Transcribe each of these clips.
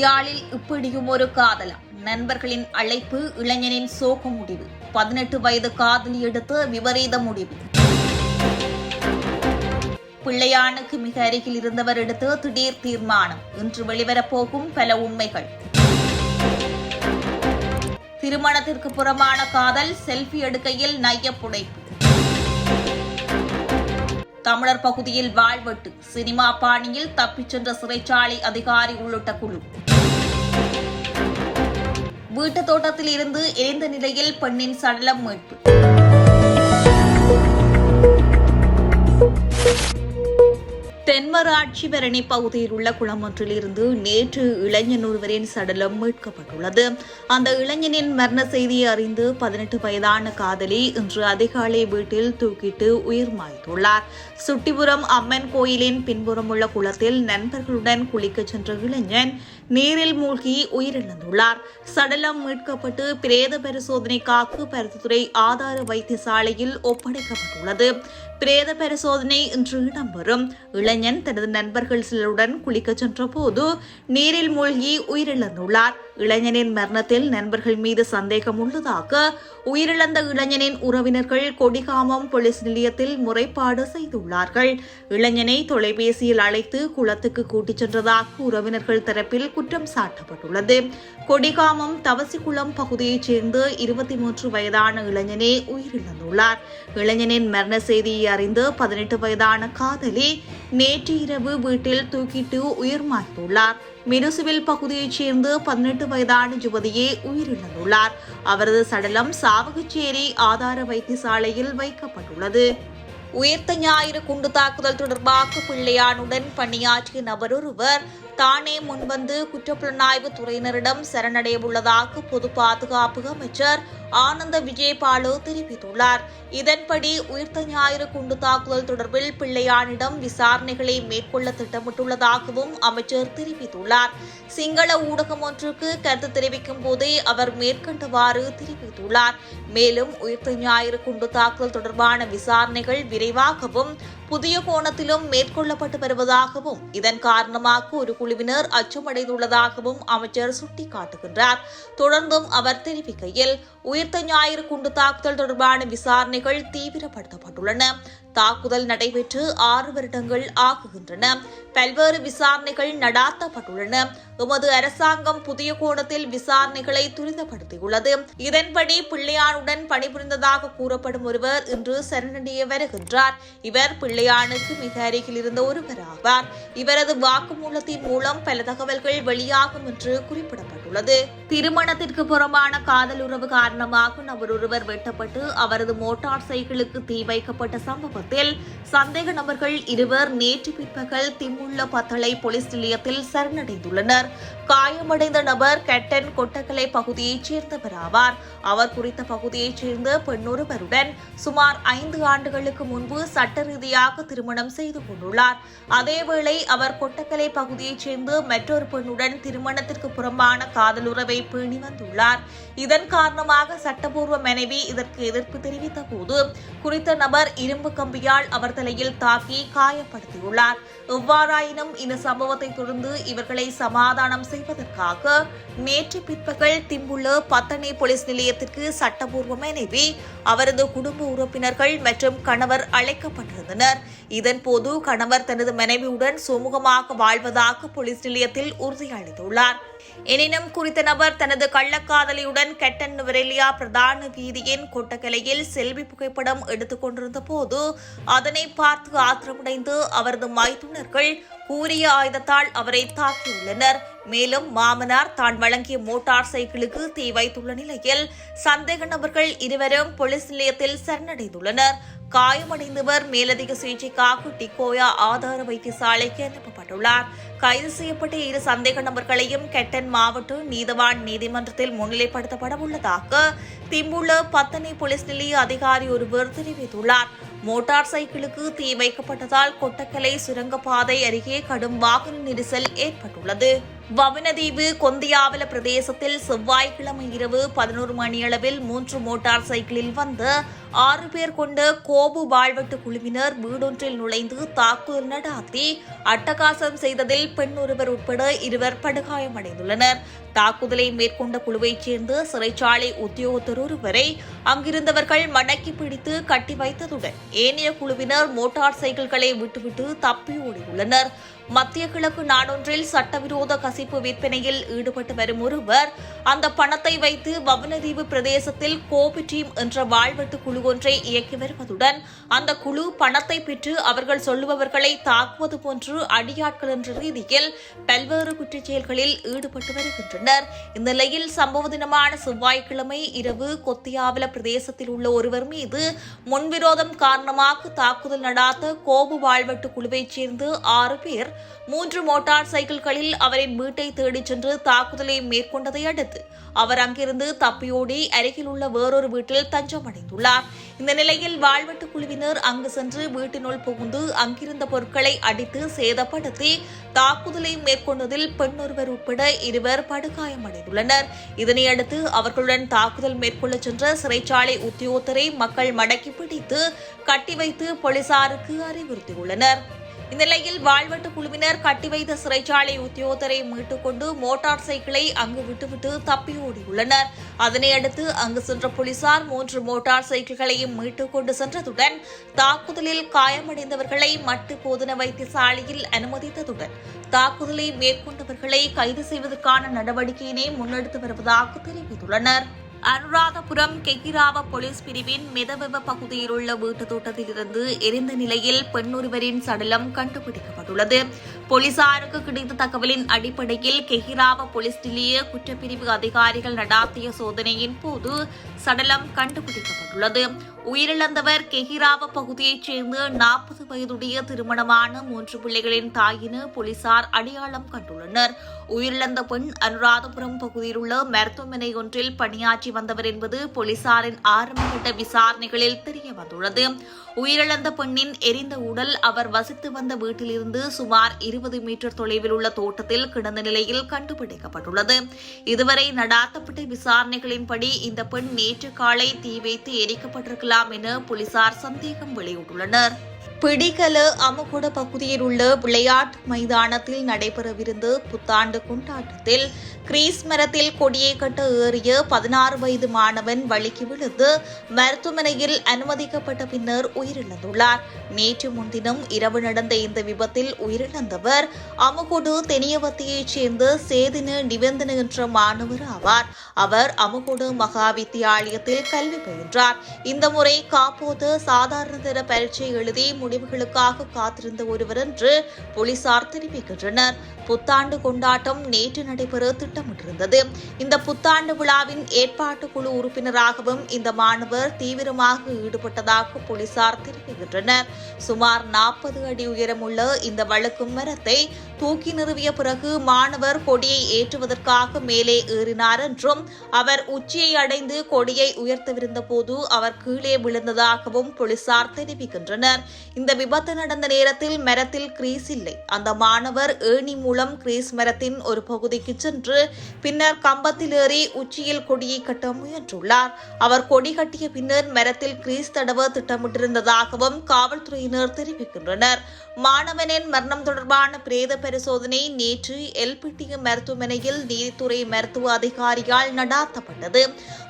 யாழில் இப்படியும் ஒரு காதலா நண்பர்களின் அழைப்பு இளைஞனின் சோக முடிவு. பதினெட்டு வயது காதலி எடுத்த விபரீத முடிவு. பிள்ளையானுக்கு மிக அருகில் இருந்தவர் எடுத்த திடீர் தீர்மானம். இன்று வெளிவரப்போகும் பல உண்மைகள். திருமணத்திற்கு புறமான காதல் செல்ஃபி எடுக்கையில் நையப்புடைப்பு தமிழர் பகுதியில் வாழ்வெட்டு சினிமா பாணியில் தப்பிச் சென்ற சிறைச்சாலை அதிகாரி உள்ளிட்ட குழு. வீட்டுத் தோட்டத்தில் இருந்து எரிந்த நிலையில் பெண்ணின் சடலம் மீட்பு. தென்மராட்சி பரணி பகுதியில் உள்ள குளம் ஒன்றில் இருந்து நேற்று இளைஞன் ஒருவரின் சடலம் மீட்கப்பட்டுள்ளது. அந்த இளைஞனின் மரண செய்தியை அறிந்து பதினெட்டு வயதான காதலி இன்று அதிகாலை வீட்டில் தூக்கிட்டு உயிர் மாய்த்துள்ளார். சுட்டிபுரம் அம்மன் கோயிலின் பின்புறம் உள்ள குளத்தில் நண்பர்களுடன் குளிக்கச் சென்ற இளைஞன் நீரில் மூழ்கி உயிரிழந்துள்ளார். சடலம் மீட்கப்பட்டு பிரேத பரிசோதனைக்காக பருத்தித்துறை ஆதார வைத்தியசாலையில் ஒப்படைக்கப்பட்டுள்ளது. பிரேத பரிசோதனை இன்று இடம்பெறும். இளைஞன் தனது நண்பர்கள் சிலருடன் குளிக்கச் சென்றபோது நீரில் மூழ்கி உயிரிழந்துள்ளார். இளைஞனின் மரணத்தில் நண்பர்கள் மீது சந்தேகம் உள்ளதாக உயிரிழந்த இளைஞனின் உறவினர்கள் கொடிகாமம் போலீஸ் நிலையத்தில் முறைப்பாடு செய்துள்ளார்கள். இளைஞனை தொலைபேசியில் அழைத்து குளத்துக்கு கூட்டிச் சென்றதாக உறவினர்கள் தரப்பில் குற்றம் சாட்டப்பட்டுள்ளது. கொடிகாமம் தவசிக்குளம் பகுதியைச் சேர்ந்த இருபத்தி மூன்று வயதான இளைஞனே உயிரிழந்துள்ளார். இளைஞனின் மரண செய்தியை அறிந்த பதினெட்டு வயதான காதலி நேற்று இரவு வீட்டில் தூக்கிட்டு உயிர் மாய்த்துள்ளார் மிருசுவில் பகுதியைச் சேர்ந்த பதினெட்டு வயதான யுவதியே உயிரிழந்துள்ளார். அவரது சடலம் சாவகச்சேரி ஆதார வைத்தியசாலையில் வைக்கப்பட்டுள்ளது. உயிர்த்த ஞாயிறு குண்டு தாக்குதல் தொடர்பாக பிள்ளையானுடன் பணியாற்றிய நபரொருவர் தானே முன்வந்து குற்றப்புலனாய்வு துறையினரிடம் சரணடைய உள்ளதாக பொது பாதுகாப்பு அமைச்சர் ஆனந்த விஜயபாலு தெரிவித்துள்ளார். இதன்படி உயிர்த்த ஞாயிறு குண்டு தாக்குதல் தொடர்பில் பிள்ளையானிடம் விசாரணைகளை மேற்கொள்ள திட்டமிட்டுள்ளதாகவும் அமைச்சர் தெரிவித்துள்ளார். சிங்கள ஊடகம் ஒன்றுக்கு கருத்து தெரிவிக்கும் போதே அவர் மேற்கண்டவாறு தெரிவித்துள்ளார். மேலும் உயிர்த்த ஞாயிறு குண்டு தாக்குதல் தொடர்பான விசாரணைகள் விரைவாகவும் புதிய கோணத்திலும் மேற்கொள்ளப்பட்டு வருவதாகவும் இதன் காரணமாக ஒரு குழுவினர் அச்சமடைந்துள்ளதாகவும் அமைச்சர் சுட்டிக்காட்டுகின்றார். தொடர்ந்தும் அவர் தெரிவிக்கையில் உயிர்த்த ஞாயிறு குண்டு தாக்குதல் தொடர்பான விசாரணைகள் தீவிரப்படுத்தப்பட்டுள்ளன. தாக்குதல் நடைபெற்று ஆறு வருடங்கள் ஆகுகின்றன. பல்வேறு விசாரணைகள் நடாத்தப்பட்டுள்ளன. எமது அரசாங்கம் புதிய கோணத்தில் விசாரணைகளை துரிதப்படுத்தியுள்ளது. இதன்படி பிள்ளையானுடன் பணிபுரிந்ததாக கூறப்படும் ஒருவர் இன்று சரணடைய வருகின்றார். இவர் பிள்ளையானுக்கு மிக அருகில் இருந்த ஒருவர் ஆவார். இவரது வாக்குமூலத்தின் மூலம் பல தகவல்கள் வெளியாகும் என்று குறிப்பிடப்பட்டுள்ளது. திருமணத்திற்கு புறம்பான காதல் உறவு காரணமாக நபர் ஒருவர் வெட்டப்பட்டு அவரது மோட்டார் சைக்கிளுக்கு தீ வைக்கப்பட்ட சம்பவம் சம்பவத்தில் சந்தேக நபர்கள் இருவர் நேற்று பிற்பகல் திம்முள்ள பத்தளை போலீஸ் நிலையத்தில் சரணடைந்துள்ளனர். காயமடைந்த நபர் கெட்டன் கொட்டக்கலை பகுதியைச் சேர்ந்தவர் ஆவார். அவர் குறித்த பகுதியைச் சேர்ந்த பெண்ணொருவருடன் சுமார் ஐந்து ஆண்டுகளுக்கு முன்பு சட்ட ரீதியாக திருமணம் செய்து கொண்டுள்ளார். அதேவேளை அவர் கொட்டக்கலை பகுதியைச் சேர்ந்த மற்றொரு பெண்ணுடன் திருமணத்திற்கு புறம்பான காதலுறவை பேணி வந்துள்ளார். இதன் காரணமாக சட்டபூர்வ மனைவி இதற்கு எதிர்ப்பு தெரிவித்த போது குறித்த நபர் இரும்பு கம்பியால் அவர் தலையில் தாக்கி காயப்படுத்தியுள்ளார். எவ்வாறாயினும் இந்த சம்பவத்தை தொடர்ந்து இவர்களை சமாதானம் செய்வதற்காக நேற்று பிற்பகல் திம்புள்ள பத்தனை போலீஸ் நிலையத்திற்கு சட்டபூர்வ மனைவி அவரது குடும்ப உறுப்பினர்கள் மற்றும் கணவர் அழைக்கப்பட்டிருந்தனர். இதன்போது கணவர் தனது மனைவியுடன் சுமூகமாக வாழ்வதாக போலீஸ் நிலையத்தில் உறுதியளித்துள்ளார். எனினும் குறித்த நபர் தனது கள்ளக்காதலியுடன் கெட்டன் நுவரெலியா பிரதான வீதியின் கொட்டக்கலையில் செல்வி புகைப்படம் எடுத்துக் கொண்டிருந்த போது அதனை பார்த்து ஆத்திரமடைந்து அவரது மைத்துனர்கள் கூறிய ஆயுதத்தால் அவரை தாக்கியுள்ளனர். மேலும் மாமனார் தான் வழங்கிய மோட்டார் சைக்கிளுக்கு தீ வைத்துள்ள நிலையில் சந்தேக நபர்கள் இருவரும் போலீஸ் நிலையத்தில் சரணடைந்துள்ளனர். காயமடைந்தவர் மேலதிக சிகிச்சைக்காக டிகோயா ஆதார வைத்தியசாலைக்கு அனுப்பப்பட்டுள்ளார். கைது செய்யப்பட்ட இரு சந்தேக நபர்களையும் கெட்டன் மாவட்ட நீதவான் நீதிமன்றத்தில் முன்னிலைப்படுத்தப்பட உள்ளதாக திம்புள்ள பத்தனை போலீஸ் நிலைய அதிகாரி ஒருவர் தெரிவித்துள்ளார். மோட்டார் சைக்கிளுக்கு தீ வைக்கப்பட்டதால் கொட்டக்கலை சுரங்கப்பாதை அருகே கடும் வாகன நெரிசல் ஏற்பட்டுள்ளது. வவனதீவு கொந்தியாவல பிரதேசத்தில் செவ்வாய்க்கிழமை இரவு பதினோரு மணியளவில் மூன்று மோட்டார் சைக்கிளில் வந்த ஆறு பேர் கொண்ட கோபு வாழ்வெட்டு குழுவினர் வீடொன்றில் நுழைந்து தாக்குதல் நடாத்தி அட்டகாசம் செய்ததில் பெண் ஒருவர் உட்பட இருவர் படுகாயமடைந்துள்ளனர். தாக்குதலை மேற்கொண்ட குழுவைச் சேர்ந்த சிறைச்சாலை உத்தியோகத்தர் ஒருவரை அங்கிருந்தவர்கள் மடக்கி பிடித்து கட்டி வைத்ததுடன் ஏனைய குழுவினர் மோட்டார் சைக்கிள்களை விட்டுவிட்டு தப்பி ஓடியுள்ளனர். மத்திய கிழக்கு நாடொன்றில் சட்டவிரோத கசிப்பு விற்பனையில் ஈடுபட்டு வரும் ஒருவர் அந்த பணத்தை வைத்து வவனதீவு பிரதேசத்தில் கோபி டீம் என்ற வாழ்வெட்டு குழு ஒன்றை இயக்கி வருவதுடன் அந்த குழு பணத்தை பெற்று அவர்கள் சொல்லுபவர்களை தாக்குவது போன்று அடியாட்கள் என்ற ரீதியில் பல்வேறு குற்றச் செயல்களில் ஈடுபட்டு வருகின்றனர். இந்த நிலையில் சம்பவ தினமான செவ்வாய்க்கிழமை இரவு கொத்தியாவல பிரதேசத்தில் உள்ள ஒருவர் மீது முன்விரோதம் காரணமாக தாக்குதல் நடாத்த கோபு வாழ்வெட்டு குழுவைச் சேர்ந்து ஆறு பேர் மூன்று மோட்டார் சைக்கிள்களில் அவரின் வீட்டை தேடிச் சென்று தாக்குதலை மேற்கொண்டதை அடுத்து அவர் அங்கிருந்து தப்பியோடி அருகில் உள்ள வேறொரு வீட்டில் தஞ்சமடைந்துள்ளார். இந்த நிலையில் வாழ்வெட்டு குழுவினர் அங்கு சென்று வீட்டினுள் புகுந்து அங்கிருந்த பொருட்களை அடித்து சேதப்படுத்தி தாக்குதலை மேற்கொண்டதில் பெண்ணொருவர் உட்பட இருவர் படுகாயமடைந்துள்ளனர். இதனையடுத்து அவர்களுடன் தாக்குதல் மேற்கொள்ள சென்ற சிறைச்சாலை உத்தியோகத்தரை மக்கள் மடக்கி பிடித்து கட்டி வைத்து போலீசாருக்கு அறிவுறுத்தியுள்ளனர். இந்நிலையில் வாழ்வெட்டு குழுவினர் கட்டி வைத்த சிறைச்சாலை உத்தியோகத்தரை மீட்டுக் கொண்டு மோட்டார் சைக்கிளை அங்கு விட்டுவிட்டு தப்பி ஓடியுள்ளனர். அங்கு சென்ற போலீசார் மூன்று மோட்டார் சைக்கிள்களையும் மீட்டுக் கொண்டு சென்றதுடன் தாக்குதலில் காயமடைந்தவர்களை மட்டு போதன வைத்தியசாலையில் அனுமதித்ததுடன் தாக்குதலை மேற்கொண்டவர்களை கைது செய்வதற்கான நடவடிக்கையினை முன்னெடுத்து வருவதாக தெரிவித்துள்ளனர். அனுராதபுரம் கெகிராவ போலீஸ் பிரிவின் மிதவெவ பகுதியில் உள்ள வீட்டு தோட்டத்திலிருந்து எரிந்த நிலையில் பெண்ணொருவரின் சடலம் கண்டுபிடிக்கப்பட்டுள்ளது. போலீசாருக்கு கிடைத்த தகவலின் அடிப்படையில் கெஹிராவ போலீஸ் நிலைய குற்றப்பிரிவு அதிகாரிகள் நடாத்திய சோதனையின் போது சடலம் கண்டுபிடிக்கப்பட்டுள்ளது. உயிரிழந்தவர் கெஹிராவ பகுதியைச் சேர்ந்த நாற்பது வயதுடைய திருமணமான மூன்று பிள்ளைகளின் தாயின போலீசார் அடையாளம் கண்டுள்ளனர். உயிரிழந்த பெண் அனுராதபுரம் பகுதியில் உள்ள மருத்துவமனை ஒன்றில் பணியாற்றி வந்தவர் என்பது போலீசாரின் ஆரம்பகட்ட விசாரணைகளில் தெரிய வந்துள்ளது உயிரிழந்த பெண்ணின் எரிந்த உடல் அவர் வசித்து வந்த வீட்டிலிருந்து சுமார் இருபது மீட்டர் தொலைவில் உள்ள தோட்டத்தில் கிடந்த நிலையில் கண்டுபிடிக்கப்பட்டுள்ளது. இதுவரை நடாத்தப்பட்ட விசாரணைகளின்படி இந்த பெண் நேற்று காலை தீ வைத்து எரிக்கப்பட்டிருக்கலாம் என போலீசார் சந்தேகம் வெளியிட்டுள்ளனர். பிடிகல அமுகுட பகுதியில் உள்ள விளையாட்டு மைதானத்தில் நடைபெறவிருந்த புத்தாண்டு கொண்டாட்டத்தில் கிரீஸ் மரத்தில் கொடியை கட்ட ஏறிய பதினாறு வயது மாணவன் வழுக்கி விழுந்து மருத்துவமனையில் அனுமதிக்கப்பட்ட பின்னர் உயிரிழந்துள்ளார். நேற்று முன்தினம் இரவு நடந்த இந்த விபத்தில் உயிரிழந்தவர் அமுகுடு தெனியவத்தியைச் சேர்ந்த சேதின நிபந்தன என்ற மாணவர் ஆவார். அவர் அமுகுடு மகா வித்தியாலயத்தில் கல்வி பயின்றார். இந்த முறை காப்போது சாதாரண தர பரீட்சை எழுதி முடிவுகளுக்காக காத்திருந்த ஒருவர் என்று போலீசார் தெரிவிக்கின்றனர். புத்தாண்டு கொண்டாட்டம் நேற்று நடைபெற திட்டமிட்டிருந்தது. இந்த புத்தாண்டு விழாவின் ஏற்பாட்டு குழு உறுப்பினராகவும் இந்த மாணவர் தீவிரமாக ஈடுபட்டதாக போலீசார் தெரிவிக்கின்றனர். சுமார் நாற்பது அடி உயரமுள்ள இந்த வழுக்கும் மரத்தை தூக்கி நிறுவிய பிறகு மாணவர் கொடியை ஏற்றுவதற்காக மேலே ஏறினார் என்றும் அவர் உச்சியை அடைந்து கொடியை உயர்த்தவிருந்த போது அவர் கீழே விழுந்ததாகவும் போலீசார் தெரிவிக்கின்றனர். இந்த விபத்து நடந்த நேரத்தில் மரத்தில் கிரீஸ் இல்லை. அந்த மாணவர் ஏணி மூலம் கிரீஸ் மரத்தின் ஒரு பகுதிக்கு சென்று பின்னர் கம்பத்தில் ஏறி உச்சியில் கொடியை கட்ட முயன்றுள்ளார். அவர் கொடி கட்டிய பின்னர் மரத்தில் கிரீஸ் தடவ திட்டமிட்டிருந்ததாகவும் காவல்துறையினர் தெரிவிக்கின்றனர். மாணவனின் மரணம் தொடர்பான பிரேத பரிசோதனை நேற்று எல்பிட்டிய மருத்துவமனையில் நீதித்துறை மருத்துவ அதிகாரியால் நடாத்தப்பட்டது.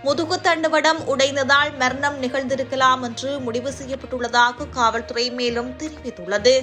முதுகு தண்டுவடம் உடைந்ததால் மரணம் நிகழ்ந்திருக்கலாம் என்று முடிவு செய்யப்பட்டுள்ளதாக காவல்துறை மேலும் தெரிவித்துள்ளது.